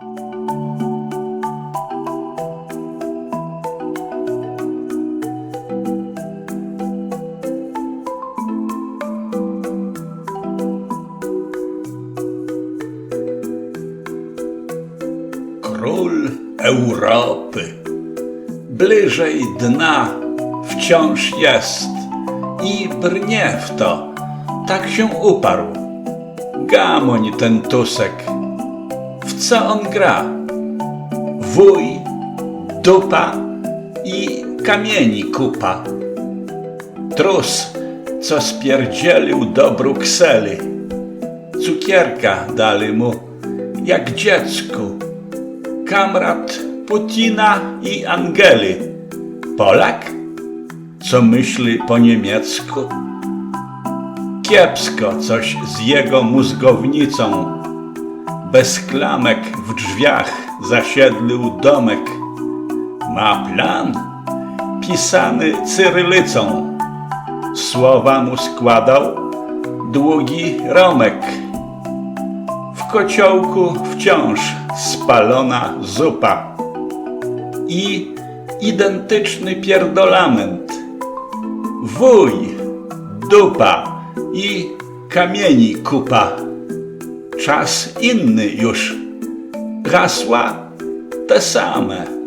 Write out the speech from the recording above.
Król Europy. Bliżej dna wciąż jest i brnie w to. Tak się uparł. Gamoń ten tusek. Co on gra? Wuj, dupa i kamieni kupa. Trus, co spierdzielił do Brukseli. Cukierka dali mu, jak dziecku. Kamrat Putina i Angeli. Polak? Co myśli po niemiecku? Kiepsko coś z jego mózgownicą. Bez klamek w drzwiach zasiedlił domek. Ma plan pisany cyrylicą. Słowa mu składał długi Romek. W kociołku wciąż spalona zupa i identyczny pierdolament. Wuj, dupa i kamieni kupa. Czas inny już. Hasła te same.